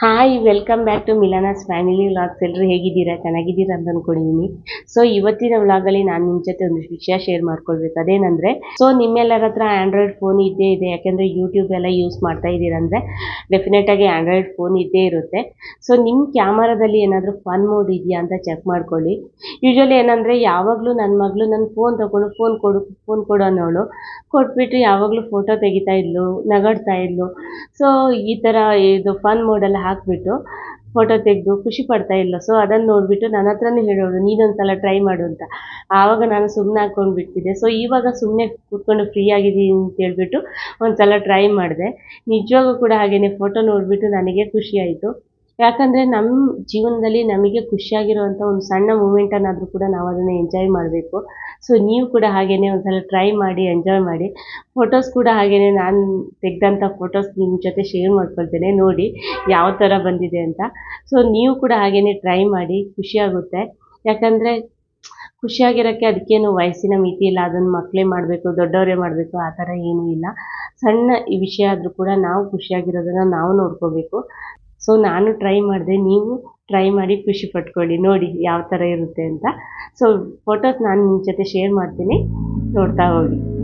Hi welcome back to Milana's family vlogs ಎಲ್ಲರೂ ಹೇಗಿದ್ದೀರಾ? ಚೆನ್ನಾಗಿದ್ದೀರಾ ಅಂತ ಅಂದ್ಕೊಂಡಿದ್ದೀನಿ ಸೊ ಇವತ್ತಿನ ವ್ಲಾಗಲ್ಲಿ ನಾನು ನಿಮ್ಮ ಜೊತೆ ಒಂದು ವಿಷಯ ಶೇರ್ ಮಾಡ್ಕೊಳ್ಬೇಕು. ಅದೇನಂದರೆ ಸೊ ನಿಮ್ಮೆಲ್ಲರ ಹತ್ರ ಆ್ಯಂಡ್ರಾಯ್ಡ್ ಫೋನ್ ಇದ್ದೇ ಇದೆ. ಯಾಕೆಂದರೆ ಯೂಟ್ಯೂಬ್ ಎಲ್ಲ ಯೂಸ್ ಮಾಡ್ತಾ ಇದ್ದೀರಂದರೆ ಡೆಫಿನೆಟಾಗಿ ಆ್ಯಂಡ್ರಾಯ್ಡ್ ಫೋನ್ ಇದ್ದೇ ಇರುತ್ತೆ. ಸೊ ನಿಮ್ಮ ಕ್ಯಾಮರಾದಲ್ಲಿ ಏನಾದರೂ ಫನ್ ಮೋಡ್ ಇದೆಯಾ ಅಂತ ಚೆಕ್ ಮಾಡ್ಕೊಳ್ಳಿ. ಯೂಶ್ವಲಿ ಏನಂದರೆ, ಯಾವಾಗಲೂ ನನ್ನ ಮಗಳು ನನ್ನ ಫೋನ್ ತೊಗೊಂಡು ಫೋನ್ ಕೊಡು ಫೋನ್ ಕೊಡು ಅನ್ನೋಳು. ಕೊಟ್ಬಿಟ್ಟು ಯಾವಾಗಲೂ ಫೋಟೋ ತೆಗಿತಾ ಇದ್ಲು, ನಗಾಡ್ತಾ ಇದ್ಲು. ಸೊ ಈ ಥರ ಇದು ಫನ್ ಮೋಡೆಲ್ಲ ಹಾಕಿಬಿಟ್ಟು ಫೋಟೋ ತೆಗೆದು ಖುಷಿ ಪಡ್ತಾ ಇಲ್ಲ. ಸೊ ಅದನ್ನು ನೋಡಿಬಿಟ್ಟು ನನ್ನ ಹತ್ರನೇ ಹೇಳೋರು ನೀನೊಂದು ಸಲ ಟ್ರೈ ಮಾಡು ಅಂತ. ಆವಾಗ ನಾನು ಸುಮ್ಮನೆ ಹಾಕ್ಕೊಂಡು ಬಿಡ್ತಿದ್ದೆ ಸೊ ಇವಾಗ ಸುಮ್ಮನೆ ಕೂತ್ಕೊಂಡು ಫ್ರೀ ಆಗಿದ್ದೀನಿ ಅಂತ ಹೇಳ್ಬಿಟ್ಟು ಒಂದು ಸಲ ಟ್ರೈ ಮಾಡಿದೆ. ನಿಜವಾಗೂ ಕೂಡ ಹಾಗೆಯೇ ಫೋಟೋ ನೋಡಿಬಿಟ್ಟು ನನಗೆ ಖುಷಿ ಯಾಕಂದರೆ ನಮ್ಮ ಜೀವನದಲ್ಲಿ ನಮಗೆ ಖುಷಿಯಾಗಿರುವಂಥ ಒಂದು ಸಣ್ಣ ಮೂಮೆಂಟನ್ನಾದರೂ ಕೂಡ ನಾವು ಅದನ್ನು ಎಂಜಾಯ್ ಮಾಡಬೇಕು. ಸೊ ನೀವು ಕೂಡ ಹಾಗೇನೆ ಒಂದು ಸಲ ಟ್ರೈ ಮಾಡಿ ಎಂಜಾಯ್ ಮಾಡಿ. ಫೋಟೋಸ್ ಕೂಡ ಹಾಗೇನೆ ನಾನು ತೆಗೆದಂಥ ಫೋಟೋಸ್ ನಿಮ್ಮ ಜೊತೆ ಶೇರ್ ಮಾಡ್ಕೊಳ್ತೇನೆ, ನೋಡಿ ಯಾವ ಥರ ಬಂದಿದೆ ಅಂತ. ಸೊ ನೀವು ಕೂಡ ಹಾಗೇನೆ ಟ್ರೈ ಮಾಡಿ, ಖುಷಿಯಾಗುತ್ತೆ. ಯಾಕಂದರೆ ಖುಷಿಯಾಗಿರೋಕ್ಕೆ ಅದಕ್ಕೇನು ವಯಸ್ಸಿನ ಮಿತಿ ಇಲ್ಲ, ಅದನ್ನು ಮಕ್ಕಳೇ ಮಾಡಬೇಕು, ದೊಡ್ಡವರೇ ಮಾಡಬೇಕು, ಆ ಥರ ಏನೂ ಇಲ್ಲ. ಸಣ್ಣ ವಿಷಯ ಆದರೂ ಕೂಡ ನಾವು ಖುಷಿಯಾಗಿರೋದನ್ನು ನಾವು ನೋಡ್ಕೋಬೇಕು. ಸೊ ನಾನು ಟ್ರೈ ಮಾಡಿದೆ. ನೀವು ಟ್ರೈ ಮಾಡಿ ಖುಷಿ ಪಟ್ಕೊಳ್ಳಿ. ನೋಡಿ ಯಾವ ಥರ ಇರುತ್ತೆ ಅಂತ. ಸೊ ಫೋಟೋಸ್ ನಾನು ನಿಮ್ಮ ಜೊತೆ ಶೇರ್ ಮಾಡ್ತೀನಿ. ನೋಡ್ತಾ ಹೋಗಿ.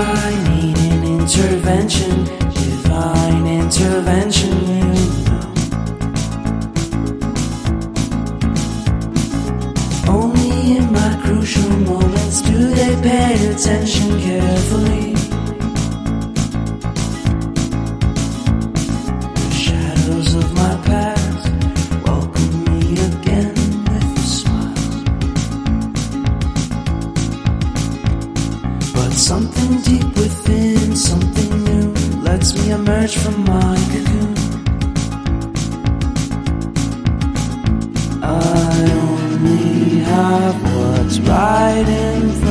I need an intervention, divine intervention, you know. Only in my crucial moments do they pay attention carefully. But something deep within, something new, lets me emerge from my cocoon. I only have what's right in front.